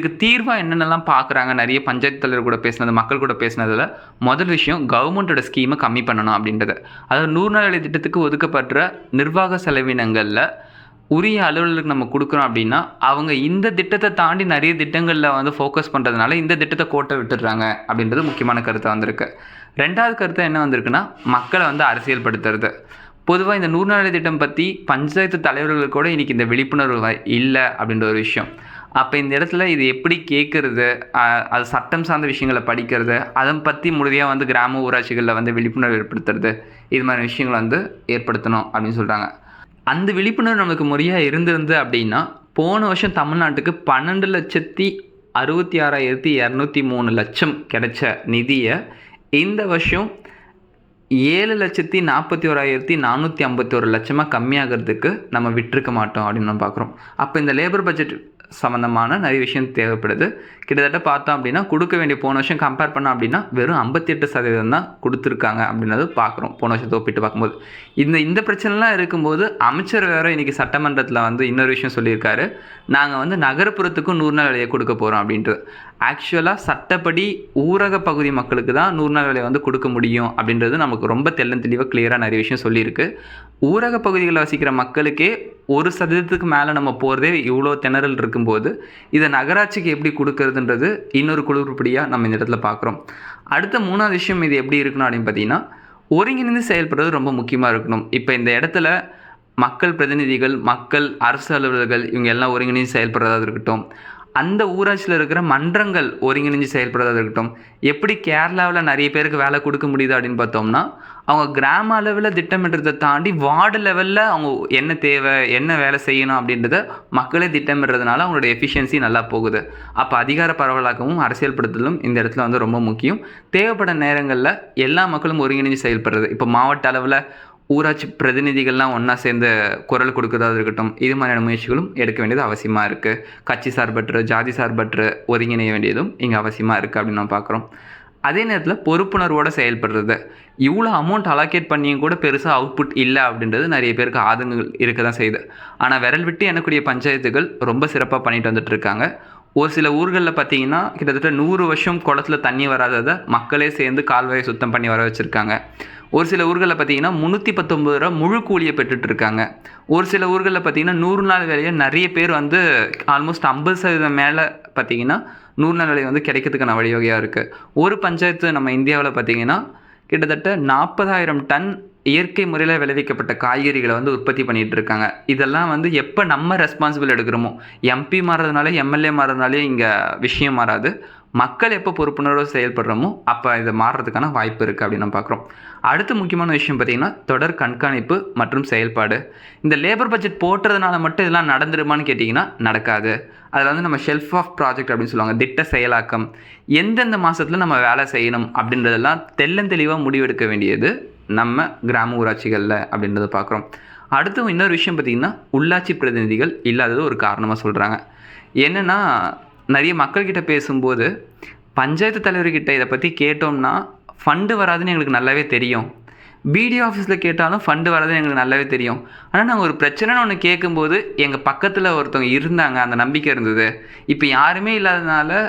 இதுக்கு தீர்வாக என்னென்னலாம் பார்க்குறாங்க நிறைய பஞ்சாயத்து தலைவர் கூட பேசினது மக்கள் கூட பேசினதில் முதல் விஷயம் கவர்மெண்ட்டோட ஸ்கீமை கம்மி பண்ணணும் அப்படின்றது. அதாவது நூறு நாள் வேலை திட்டத்துக்கு ஒதுக்கப்படுற நிர்வாக செலவினங்களில் உரிய அலுவலர்களுக்கு நம்ம கொடுக்குறோம் அப்படின்னா அவங்க இந்த திட்டத்தை தாண்டி நிறைய திட்டங்களில் வந்து ஃபோக்கஸ் பண்ணுறதுனால இந்த திட்டத்தை கோட்டை விட்டுடுறாங்க அப்படின்றது முக்கியமான கருத்தை வந்திருக்கு. ரெண்டாவது கருத்தை என்ன வந்திருக்குன்னா மக்களை வந்து அரசியல்படுத்துறது. பொதுவாக இந்த நூறு நாள் திட்டம் பற்றி பஞ்சாயத்து தலைவர்களுக்கு கூட இன்றைக்கி இந்த விழிப்புணர்வு இல்லை அப்படின்ற ஒரு விஷயம். அப்போ இந்த இடத்துல இது எப்படி கேட்குறது அது சட்டம் சார்ந்த விஷயங்களை படிக்கிறது அதை பற்றி முழுமையாக வந்து கிராம ஊராட்சிகளில் வந்து விழிப்புணர்வு ஏற்படுத்துறது இது மாதிரி விஷயங்களை வந்து ஏற்படுத்தணும் அப்படின்னு சொல்கிறாங்க அந்த விழிப்புணர்வு நமக்கு முறையாக இருந்திருந்து அப்படின்னா போன வருஷம் தமிழ்நாட்டுக்கு பன்னெண்டு லட்சத்தி அறுபத்தி ஆறாயிரத்தி இரநூத்தி மூணு லட்சம் கிடைச்ச நிதியை இந்த வருஷம் ஏழு லட்சத்தி நாற்பத்தி ஓராயிரத்தி நானூற்றி ஐம்பத்தி ஒரு லட்சமாக கம்மியாகிறதுக்கு நம்ம விட்டுருக்க மாட்டோம் அப்படின்னு நம்ம பார்க்குறோம் அப்போ இந்த லேபர் பட்ஜெட் சம்மந்தமான நிறைய விஷயம் தேவைப்படுது. கிட்டத்தட்ட பார்த்தோம் அப்படின்னா கொடுக்க வேண்டிய போன வருஷம் கம்பேர் பண்ணோம் அப்படின்னா வெறும் ஐம்பத்தி எட்டு சதவீதம் தான் கொடுத்துருக்காங்க அப்படின்றத பார்க்குறோம் போன வருஷத்தை ஒப்பிட்டு பார்க்கும்போது. இந்த இந்த பிரச்சனைலாம் இருக்கும்போது அமைச்சர் வேறு இன்றைக்கி சட்டமன்றத்தில் வந்து இன்னொரு விஷயம் சொல்லியிருக்காரு. நாங்கள் வந்து நகர்ப்புறத்துக்கும் நூறு நாள் வேலையை கொடுக்க போகிறோம் அப்படின்றது. ஆக்சுவலாக சட்டப்படி ஊரக பகுதி மக்களுக்கு தான் நூறு நாள் வேலையை வந்து கொடுக்க முடியும் அப்படின்றது நமக்கு ரொம்ப தெள்ளன் தெளிவாக கிளியராக நிறைய விஷயம் சொல்லியிருக்கு. ஊரக பகுதிகளில் வசிக்கிற மக்களுக்கே ஒரு சதவீதத்துக்கு மேலே நம்ம போகிறதே இவ்வளோ திணறல் இருக்கும்போது இதை நகராட்சிக்கு எப்படி கொடுக்கறதுன்றது இன்னொரு குளிர்படியாக நம்ம இந்த இடத்துல பார்க்குறோம். அடுத்த மூணாவது விஷயம் இது எப்படி இருக்கணும் அப்படின்னு பார்த்தீங்கன்னா ஒருங்கிணைந்து செயல்படுறது ரொம்ப முக்கியமாக இருக்கணும். இப்போ இந்த இடத்துல மக்கள் பிரதிநிதிகள் மக்கள் அரசு அலுவலர்கள் இவங்க எல்லாம் ஒருங்கிணைந்து செயல்படுறதா இருக்கட்டும் அந்த ஊராட்சியில் இருக்கிற மன்றங்கள் ஒருங்கிணைஞ்சு செயல்படுறதா இருக்கட்டும் எப்படி கேரளாவில் நிறைய பேருக்கு வேலை கொடுக்க முடியுது அப்படின்னு பார்த்தோம்னா அவங்க கிராம அளவில் திட்டமிடுறதை தாண்டி வார்டு லெவலில் அவங்க என்ன தேவை என்ன வேலை செய்யணும் அப்படின்றத மக்களே திட்டமிடுறதுனால அவங்களோட எஃபிஷியன்சி நல்லா போகுது. அப்போ அதிகார பரவலாகவும் அரசியல்படுத்தலும் இந்த இடத்துல வந்து ரொம்ப முக்கியம். தேவைப்பட நேரங்களில் எல்லா மக்களும் ஒருங்கிணைஞ்சு செயல்படுறது. இப்போ மாவட்ட அளவில் ஊராட்சி பிரதிநிதிகள்லாம் ஒன்றா சேர்ந்து குரல் கொடுக்கறதா இருக்கட்டும் இது மாதிரியான முயற்சிகளும் எடுக்க வேண்டியது அவசியமாக இருக்குது கட்சி சார்பற்று ஜாதி சார்பற்று ஒருங்கிணைய வேண்டியதும் இங்கே அவசியமாக இருக்குது அப்படின்னு நம்ம பார்க்குறோம் அதே நேரத்தில் பொறுப்புணர்வோடு செயல்படுறது. இவ்வளோ அமௌண்ட் அலோகேட் பண்ணியும் கூட பெருசாக அவுட்புட் இல்லை அப்படின்றது நிறைய பேருக்கு ஆதங்கங்கள் இருக்க தான் செய்யுது. ஆனால் விரல் விட்டு எனக்கூடிய பஞ்சாயத்துகள் ரொம்ப சிறப்பாக பண்ணிட்டு வந்துட்டு இருக்காங்க. ஒரு சில ஊர்களில் பார்த்தீங்கன்னா கிட்டத்தட்ட நூறு வருஷம் குளத்துல தண்ணி வராததை மக்களே சேர்ந்து கால்வாயை சுத்தம் பண்ணி வர வச்சுருக்காங்க. ஒரு சில ஊர்களில் பார்த்தீங்கன்னா முந்நூற்றி பத்தொம்பது ரூபா முழு கூலியை பெற்றுட்டு இருக்காங்க ஒரு சில ஊர்களில் பார்த்தீங்கன்னா நூறு நாள் வேலையை நிறைய பேர் வந்து ஆல்மோஸ்ட் ஐம்பது சதவீதம் மேலே பார்த்தீங்கன்னா நூறு நாள் வேலை வந்து கிடைக்கிறதுக்கான வழிவகையாக இருக்குது ஒரு பஞ்சாயத்து நம்ம இந்தியாவில் பார்த்தீங்கன்னா கிட்டத்தட்ட நாற்பதாயிரம் டன் இயற்கை முறையில் விளைவிக்கப்பட்ட காய்கறிகளை வந்து உற்பத்தி பண்ணிகிட்டு இருக்காங்க இதெல்லாம் வந்து எப்போ நம்ம ரெஸ்பான்சிபிள் எடுக்கிறோமோ? எம்பி மாறதுனாலே எம்எல்ஏ மாறதுனாலே இங்கே விஷயம் மாறாது. மக்கள் எப்போ பொறுப்புணர்வோடு செயல்படுறோமோ அப்போ இது மாறுறதுக்கான வாய்ப்பு இருக்குது அப்படின்னு நம்ம பார்க்குறோம். அடுத்த முக்கியமான விஷயம் பார்த்திங்கன்னா தொடர் கண்காணிப்பு மற்றும் செயல்பாடு. இந்த லேபர் பட்ஜெட் போட்டுறதுனால மட்டும் இதெல்லாம் நடந்துருமான்னு கேட்டிங்கன்னா நடக்காது. அதில் வந்து நம்ம ஷெல்ஃப் ஆஃப் ப்ராஜெக்ட் அப்படின்னு சொல்லுவாங்க திட்ட செயலாக்கம். எந்தெந்த மாதத்தில் நம்ம வேலை செய்யணும் அப்படின்றதெல்லாம் தெள்ளந்தெளிவாக முடிவெடுக்க வேண்டியது நம்ம கிராம ஊராட்சிகளில் அப்படின்றத பார்க்குறோம். அடுத்து இன்னொரு விஷயம் பார்த்திங்கன்னா உள்ளாட்சி பிரதிநிதிகள் இல்லாதது ஒரு காரணமாக சொல்கிறாங்க என்னென்னா நிறைய மக்கள்கிட்ட பேசும்போது பஞ்சாயத்து தலைவர்கிட்ட இதை பற்றி கேட்டோம்னா ஃபண்டு வராதுன்னு எங்களுக்கு நல்லாவே தெரியும். பிடிஓ ஆஃபீஸில் கேட்டாலும் ஃபண்டு வராதுன்னு எங்களுக்கு நல்லாவே தெரியும். ஆனால் நாங்கள் ஒரு பிரச்சனைன்னு ஒன்று கேட்கும்போது எங்கள் பக்கத்தில் ஒருத்தவங்க இருந்தாங்க அந்த நம்பிக்கை இருந்தது. இப்போ யாருமே இல்லாததுனால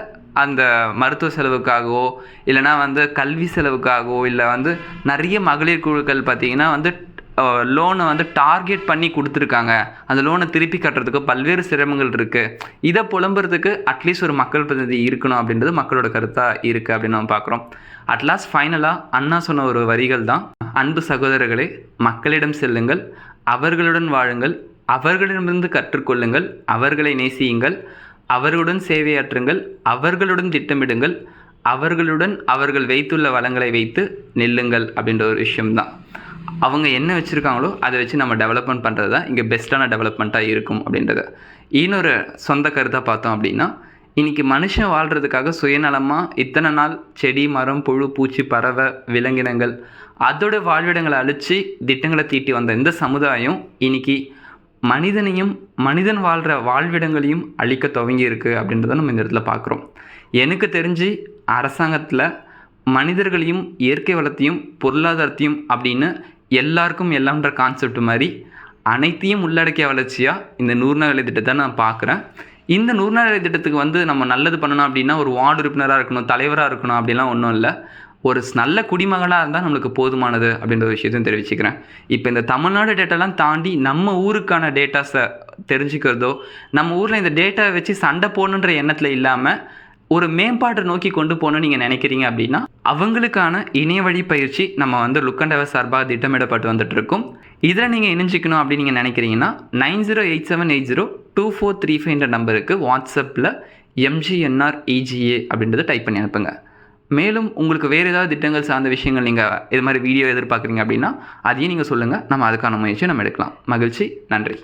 அந்த மருத்துவ செலவுக்காகவோ இல்லைனா வந்து கல்வி செலவுக்காகவோ இல்லை வந்து நிறைய மகளிர் குழுக்கள் பார்த்திங்கன்னா வந்து லோனை வந்து டார்கெட் பண்ணி கொடுத்துருக்காங்க. அந்த லோனை திருப்பி கட்டுறதுக்கு பல்வேறு சிரமங்கள் இருக்குது இதை புலம்புறதுக்கு அட்லீஸ்ட் ஒரு மக்கள் பிரதிநிதி இருக்கணும் அப்படின்றது மக்களோட கருத்தாக இருக்குது அப்படின்னு நம்ம பார்க்குறோம் அட்லாஸ்ட் ஃபைனலாக அண்ணா சொன்ன ஒரு வரிகள் தான். அன்பு சகோதரர்களே மக்களிடம் செல்லுங்கள் அவர்களுடன் வாழுங்கள் அவர்களிடமிருந்து கற்றுக்கொள்ளுங்கள் அவர்களை நேசியுங்கள் அவர்களுடன் சேவையாற்றுங்கள் அவர்களுடன் திட்டமிடுங்கள் அவர்களுடன் அவர்கள் வைத்துள்ள வளங்களை வைத்து நெல்லுங்கள் அப்படின்ற ஒரு விஷயம்தான். அவங்க என்ன வச்சுருக்காங்களோ அதை வச்சு நம்ம டெவலப்மெண்ட் பண்ணுறது தான் இங்கே பெஸ்ட்டான டெவலப்மெண்ட்டாக இருக்கும் அப்படின்றத. இன்னொரு சொந்த கருத்தாக பார்த்தோம் அப்படின்னா இன்றைக்கி மனுஷன் வாழ்கிறதுக்காக சுயநலமாக இத்தனை நாள் செடி மரம் புழு பூச்சி பறவை விலங்கினங்கள் அதோட வாழ்விடங்களை அழித்து திட்டங்களை தீட்டி வந்த இந்த சமுதாயம் இன்னைக்கு மனிதனையும் மனிதன் வாழ்கிற வாழ்விடங்களையும் அழிக்க துவங்கி இருக்குது அப்படின்றத நம்ம இந்த இடத்துல பார்க்குறோம். எனக்கு தெரிஞ்சு அரசாங்கத்தில் மனிதர்களையும் இயற்கை வளத்தையும் பொருளாதாரத்தையும் அப்படின்னு எல்லாருக்கும் எல்லாம்ன்ற கான்செப்ட் மாதிரி அனைத்தையும் உள்ளடக்கிய வளர்ச்சியாக இந்த நூறு நாள் வேலை திட்டத்தை நான் பார்க்குறேன். இந்த நூறு நாள் வேலை திட்டத்துக்கு வந்து நம்ம நல்லது பண்ணணும் அப்படின்னா ஒரு வார்டு உறுப்பினராக இருக்கணும் தலைவராக இருக்கணும் அப்படிலாம் ஒன்றும் இல்லை. ஒரு நல்ல குடிமகனாக இருந்தால் நம்மளுக்கு போதுமானது அப்படின்ற ஒரு விஷயத்தையும் தெரிவிச்சுக்கிறேன். இப்போ இந்த தமிழ்நாடு டேட்டாலாம் தாண்டி நம்ம ஊருக்கான டேட்டாஸை தெரிஞ்சுக்கிறதோ நம்ம ஊரில் இந்த டேட்டாவை வச்சு சண்டை போடணுன்ற எண்ணத்தில் இல்லாமல் ஒரு மேம்பாட்டை நோக்கி கொண்டு போகணும்னு நீங்கள் நினைக்கிறீங்க அப்படின்னா அவங்களுக்கான இணைய வழி பயிற்சி நம்ம வந்து லுக்கண்டவர் சார்பாக திட்டமிடப்பட்டு வந்துட்டு இருக்கோம் இதில் நீங்கள் இணைஞ்சிக்கணும் அப்படின்னு நீங்கள் நினைக்கிறீங்கன்னா nine zero eight seven eight zero two four three ஃபைவ்ன்ற நம்பருக்கு வாட்ஸ்அப்பில் எம்ஜிஎன்ஆர் இஜிஏ அப்படின்றத டைப் பண்ணி அனுப்புங்க. மேலும் உங்களுக்கு வேறு ஏதாவது திட்டங்கள் சார்ந்த விஷயங்கள் நீங்கள் இது மாதிரி வீடியோ எதிர்பார்க்குறீங்க அப்படின்னா அதையும் நீங்கள் சொல்லுங்கள் நம்ம அதுக்கான முயற்சியை நம்ம எடுக்கலாம். மகிழ்ச்சி. நன்றி.